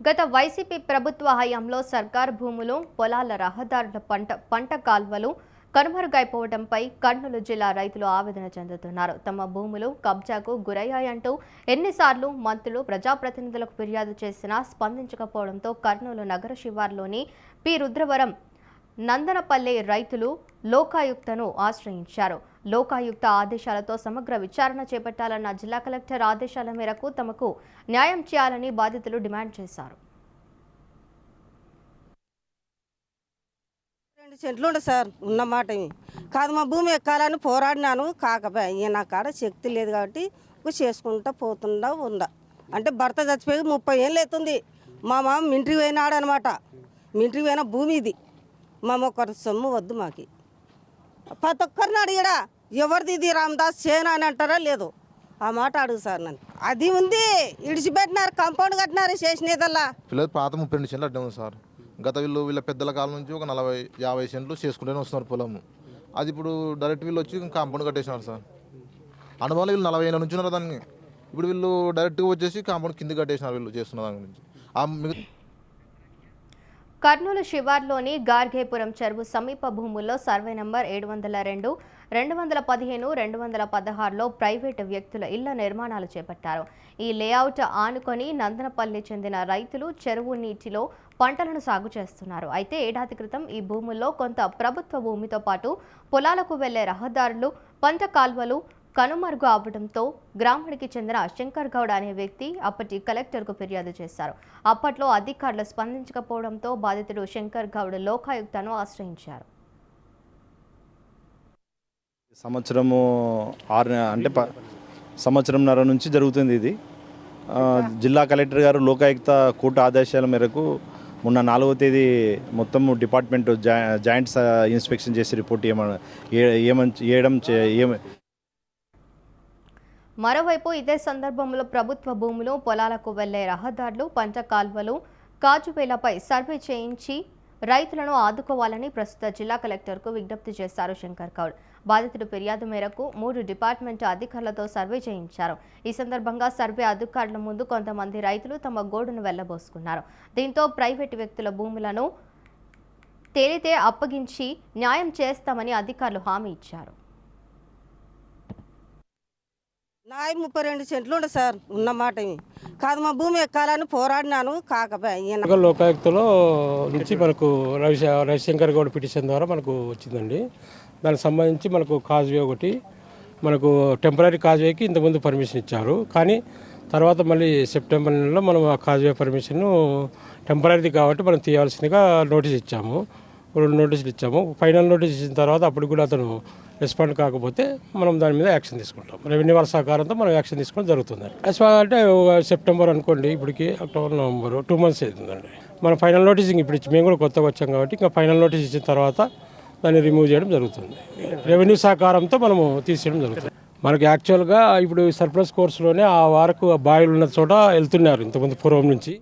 గత వైసీపీ ప్రభుత్వ హయాంలో సర్కార్ భూములు పొలాల రహదారుల పంట పంట కాల్వలు కనుమరుగైపోవడంపై కర్నూలు జిల్లా రైతులు ఆవేదన చెందుతున్నారు. తమ భూములు కబ్జాకు గురయ్యాయంటూ ఎన్నిసార్లు మంత్రులు ప్రజాప్రతినిధులకు ఫిర్యాదు చేసినా స్పందించకపోవడంతో కర్నూలు నగర శివార్లోని పి. రుద్రవరం నందనపల్లె రైతులు లోకాయుక్తను ఆశ్రయించారు. లోకాయుక్త ఆదేశాలతో సమగ్ర విచారణ చేపట్టాలన్న జిల్లా కలెక్టర్ ఆదేశాల మేరకు తమకు న్యాయం చేయాలని బాధితులు డిమాండ్ చేశారు. రెండు సెంట్లు ఉండే సార్ ఉన్నమాట కాదు మా భూమి ఎక్కాలని పోరాడినాను. కాకపోయా నా కాడ శక్తి లేదు కాబట్టి చేసుకుంటా పోతుండా ఉందా అంటే భర్త చచ్చిపోయి ముప్పై ఏళ్ళు అవుతుంది. మా మామ మింట్రీ పోయినాడు అనమాట మింట్రీ పోయిన భూమి ఇది. మా ఒక్కరి సొమ్ము వద్దు మాకి. ప్రతి ఒక్కరిని అడిగడా? ఎవరిది ఇది రామదాస్ సేన అని అంటారా? లేదు. ఆ మాట అడుగు సార్ నన్ను. అది ఉంది. ఇడిచిపెట్టినారు కాంపౌండ్ కట్టినారు చేసినదల్లా పిల్లలు పాత ముప్పై రెండు సెంట్లు అడ్డే సార్. గత వీళ్ళు వీళ్ళ పెద్దల కాలం నుంచి ఒక నలభై యాభై సెంట్లు చేసుకుంటూనే వస్తున్నారు పొలము. అది ఇప్పుడు డైరెక్ట్ వీళ్ళు వచ్చి కాంపౌండ్ కట్టేసినారు సార్. అనుభవం వీళ్ళు నలభై ఏళ్ళ నుంచి ఉన్నారు దాన్ని. ఇప్పుడు వీళ్ళు డైరెక్ట్గా వచ్చేసి కాంపౌండ్ కింద కట్టేసినారు వీళ్ళు చేస్తున్న దాని గురించి. ఆ మిగతా కర్నూలు శివార్లోని గార్ఘేపురం చెరువు సమీప భూముల్లో సర్వే నంబర్ ఏడు వందల రెండు రెండు వందల పదిహేను రెండు వందల పదహారులో ప్రైవేటు వ్యక్తుల ఇళ్ళ నిర్మాణాలు చేపట్టారు. ఈ లేఅవుట్ ఆనుకొని నందనపల్లి చెందిన రైతులు చెరువు నీటిలో పంటలను సాగు చేస్తున్నారు. అయితే ఏడాది క్రితం ఈ భూముల్లో కొంత ప్రభుత్వ భూమితో పాటు పొలాలకు వెళ్ళే రహదారులు పంట కాల్వలు కనుమరుగు అవ్వడంతో గ్రామానికి చెందిన శంకర్ గౌడ్ అనే వ్యక్తి అప్పటి కలెక్టర్కు ఫిర్యాదు చేశారు. అప్పట్లో అధికారులు స్పందించకపోవడంతో బాధితుడు శంకర్ గౌడ్ లోకాయుక్తను ఆశ్రయించారు. సంవత్సరము ఆరు అంటే ప సంవత్సరంన్నర నుంచి జరుగుతుంది ఇది. జిల్లా కలెక్టర్ గారు లోకాయుక్త కోర్టు ఆదేశాల మేరకు మొన్న నాలుగో తేదీ మొత్తం డిపార్ట్మెంట్ జా జాయింట్ ఇన్స్పెక్షన్ చేసి రిపోర్ట్ ఏమని ఏమని చేయడం చే- మరోవైపు ఇదే సందర్భంలో ప్రభుత్వ భూములు పొలాలకు వెళ్ళే రహదారులు పంచ కాల్వలు కాజువేలపై సర్వే చేయించి రైతులను ఆదుకోవాలని ప్రస్తుత జిల్లా కలెక్టర్కు విజ్ఞప్తి చేశారు శంకర్ కౌడ్ బాధితుడు ఫిర్యాదు మేరకు మూడు డిపార్ట్మెంట్ అధికారులతో సర్వే చేయించారు. ఈ సందర్భంగా సర్వే అధికారుల ముందు కొంతమంది రైతులు తమ గోడును వెళ్ళబోసుకున్నారు. దీంతో ప్రైవేటు వ్యక్తుల భూములను తేలితే అప్పగించి న్యాయం చేస్తామని అధికారులు హామీ ఇచ్చారు. నాయి ముప్పై రెండు సెంట్లు ఉండే సార్ ఉన్నమాట కాదు మా భూమి ఎక్కాలని పోరాడినాను కాకపోయా లోకాయుక్తలో నుంచి మనకు రవి రవిశంకర్ గౌడ్ పిటిషన్ ద్వారా మనకు వచ్చిందండి. దానికి సంబంధించి మనకు కాజ్వే ఒకటి మనకు టెంపరీ కాజ్వేకి ఇంతకుముందు పర్మిషన్ ఇచ్చారు. కానీ తర్వాత మళ్ళీ సెప్టెంబర్ నెలలో మనం ఆ కాజ్వే పర్మిషన్ టెంపరీది కాబట్టి మనం తీయాల్సిందిగా నోటీస్ ఇచ్చాము. రెండు నోటీసులు ఇచ్చాము. ఫైనల్ నోటీస్ ఇచ్చిన తర్వాత అప్పుడు కూడా అతను రెస్పాండ్ కాకపోతే మనం దాని మీద యాక్షన్ తీసుకుంటాం. రెవెన్యూ వాళ్ళ సహకారంతో మనం యాక్షన్ తీసుకోవడం జరుగుతుంది. యాజ్ అంటే సెప్టెంబర్ అనుకోండి ఇప్పటికి అక్టోబర్ నవంబర్ టూ మంత్స్ అవుతుందండి. మనం ఫైనల్ నోటీస్ ఇప్పుడు ఇచ్చి మేము కూడా కొత్తగా వచ్చాం కాబట్టి ఇంకా ఫైనల్ నోటీస్ ఇచ్చిన తర్వాత దాన్ని రిమూవ్ చేయడం జరుగుతుంది. రెవెన్యూ సహకారంతో మనము తీసేయడం జరుగుతుంది. మనకి యాక్చువల్గా ఇప్పుడు సర్ప్లస్ కోర్సులోనే ఆ వరకు ఆ బాయిలు ఉన్న చోట వెళ్తున్నారు ఇంతకుముందు పూర్వం నుంచి.